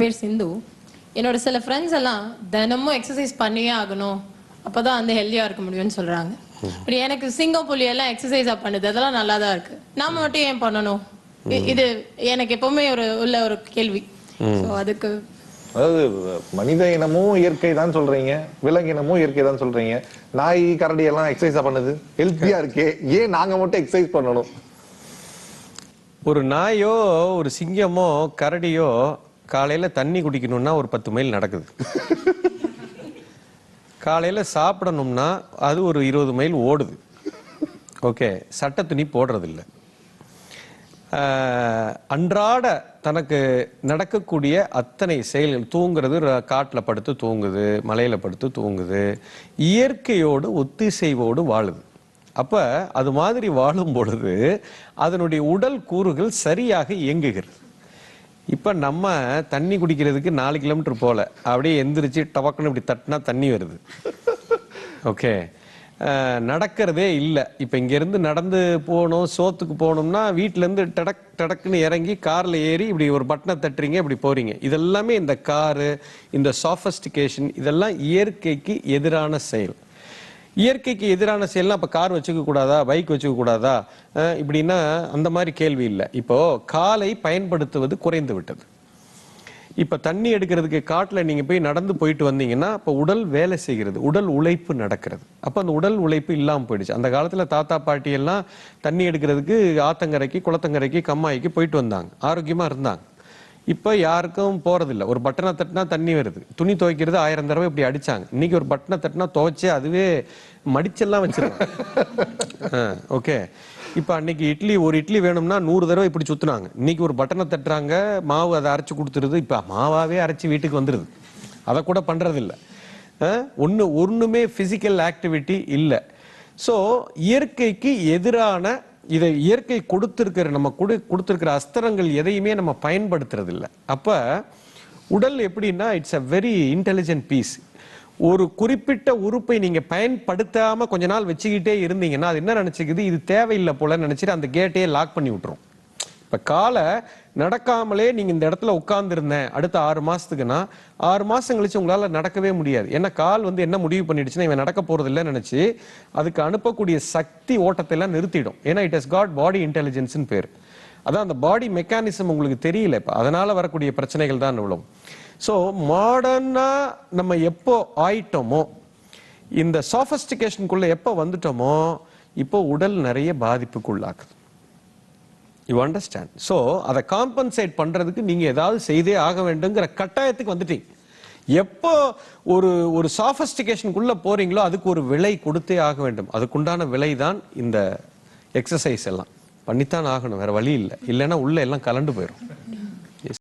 பேர் சிந்து. என்னோட சில ஃப்ரெண்ட்ஸ் எல்லாம் தினமும் எக்ஸசைஸ் பண்ணியே ஆகணும். அப்பதான் வந்து ஹெல்தியா இருக்க முடியும்னு சொல்றாங்க. இப்படி எனக்கு சிங்கம் புலி எல்லாம் எக்ஸசைஸா பண்ணுது. அதெல்லாம் நல்லா தான் இருக்கு. நாம மட்டும் ஏன் பண்ணணும்? இது எனக்கு எப்பவுமே ஒரு உள்ள ஒரு கேள்வி. So அதுக்கு அதாவது மனித இனமும் இயற்கை தான் சொல்றீங்க. விலங்கினமும் இயற்கை தான் சொல்றீங்க. நாய் கரடி எல்லாம் எக்ஸசைஸா பண்ணுது. ஹெல்த்தியா இருக்கே. ஏன் நாங்க மட்டும் எக்ஸசைஸ் பண்ணணும்? ஒரு நாயோ ஒரு சிங்கமோ கரடியோ காலையில் தண்ணி குடிக்கணும்னா ஒரு பத்து மைல் நடக்குது. காலையில் சாப்பிடணும்னா அது ஒரு இருபது மைல் ஓடுது. ஓகே சட்ட துணி போடுறதில்ல. அன்றாட தனக்கு நடக்கக்கூடிய அத்தனை செயல்கள் தூங்குறது ர- படுத்து தூங்குது மலையில் படுத்து தூங்குது இயற்கையோடு ஒத்திசைவோடு வாழுது. அப்போ அது மாதிரி வாழும் பொழுது அதனுடைய உடல் கூறுகள் சரியாக இயங்குகிறது. இப்போ நம்ம தண்ணி குடிக்கிறதுக்கு நாலு கிலோமீட்டர் போகல அப்படியே எந்திரிச்சு டபக்குன்னு இப்படி தட்டினா தண்ணி வருது. ஓகே. நடக்கிறதே இல்லை. இப்போ இங்கேருந்து நடந்து போகணும் சோத்துக்கு போகணும்னா வீட்டிலேருந்து டடக் டடக்குன்னு இறங்கி காரில் ஏறி இப்படி ஒரு பட்டனை தட்டுறீங்க இப்படி போகிறீங்க இதெல்லாமே இந்த காரு இந்த சாஃபஸ்டிகேஷன் இதெல்லாம் இயற்கைக்கு எதிரான செயல். இயற்கைக்கு எதிரான செயல்லாம் அப்ப கார் வச்சுக்க கூடாதா? பைக் வச்சுக்க கூடாதா? இப்படின்னா அந்த மாதிரி கேள்வி இல்லை. இப்போ காலை பயன்படுத்துவது குறைந்து விட்டது. இப்ப தண்ணி எடுக்கிறதுக்கு காட்டில் நீங்க போய் நடந்து போயிட்டு வந்தீங்கன்னா இப்போ உடல் வேலை செய்கிறது உடல் உழைப்பு நடக்கிறது. அப்ப அந்த உடல் உழைப்பு இல்லாமல் போயிடுச்சு. அந்த காலத்துல தாத்தா பாட்டி எல்லாம் தண்ணி எடுக்கிறதுக்கு ஆத்தங்கரைக்கு குளத்தங்கரைக்கு கம்மாய்க்கு போயிட்டு வந்தாங்க. ஆரோக்கியமா இருந்தாங்க. இப்போ யாருக்கும் போறதில்ல. ஒரு பட்டனை தட்டினா தண்ணி வருது. துணி துவைக்கிறது ஆயிரம் தடவை இப்படி அடிச்சாங்க. இன்னைக்கு ஒரு பட்டனை தட்டினா துவைச்சே அதுவே மடிச்செல்லாம் வச்சிருக்காங்க ஓகே. இப்போ அன்னைக்கு இட்லி ஒரு இட்லி வேணும்னா நூறு தடவை இப்படி சுத்துனாங்க. இன்னைக்கு ஒரு பட்டனை தட்டுறாங்க மாவு அதை அரைச்சு கொடுத்துருது. இப்போ மாவாவே அரைச்சி வீட்டுக்கு வந்துருது. அதை கூட பண்றதில்ல. ஒன்று ஒன்றுமே ஒண்ணுமே பிசிக்கல் ஆக்டிவிட்டி இல்லை. ஸோ இயற்கைக்கு எதிரான இதை இயற்கை கொடுத்திருக்கிற நம்ம கொடு கொடுத்திருக்கிற அஸ்திரங்கள் எதையுமே நம்ம பயன்படுத்துறது இல்லை அப்போ உடல் எப்படின்னா it's a very intelligent piece ஒரு குறிப்பிட்ட உறுப்பை நீங்கள் பயன்படுத்தாமல் கொஞ்ச நாள் வச்சுக்கிட்டே இருந்தீங்கன்னா அது என்ன நினச்சிக்குது? இது தேவையில்லை போல நினச்சிட்டு அந்த கேட்டையே லாக் பண்ணி விட்டுரும். இப்போ காலை நடக்காமலே நீங்கள் இந்த இடத்துல உட்காந்துருந்தேன் அடுத்த ஆறு மாதத்துக்குன்னா ஆறு மாதம் கழிச்சு உங்களால் நடக்கவே முடியாது. ஏன்னா கால் வந்து என்ன முடிவு பண்ணிடுச்சுன்னா இவன் நடக்க போகிறது இல்லைன்னு நினச்சி அதுக்கு அனுப்பக்கூடிய சக்தி ஓட்டத்தை எல்லாம் நிறுத்திடும். ஏன்னா இட் ஹஸ் காட் பாடி இன்டெலிஜென்ஸ்னு பேர். அதான் அந்த பாடி மெக்கானிசம் உங்களுக்கு தெரியல இப்போ. அதனால் வரக்கூடிய பிரச்சனைகள் தான் இவ்வளோ ஸோ மாடர்னாக நம்ம எப்போ ஆயிட்டோமோ இந்த சாஃபஸ்டிகேஷனுக்குள்ளே எப்போ வந்துட்டோமோ இப்போ உடல் நிறைய பாதிப்புக்குள்ளாக்குது. யூ அண்டர்ஸ்டாண்ட் ஸோ அதை காம்பன்சேட் பண்ணுறதுக்கு நீங்கள் ஏதாவது செய்தே ஆக வேண்டுங்கிற கட்டாயத்துக்கு வந்துட்டீங்க. எப்போ ஒரு ஒரு சாஃபஸ்டிகேஷனுக்குள்ளே போகிறீங்களோ அதுக்கு ஒரு விலை கொடுத்தே ஆக வேண்டும். அதுக்குண்டான விலை தான் இந்த எக்ஸசைஸ் எல்லாம். பண்ணித்தான் ஆகணும். வேறு வழி இல்லை. இல்லைன்னா உள்ளே எல்லாம் கலண்டு போயிடும்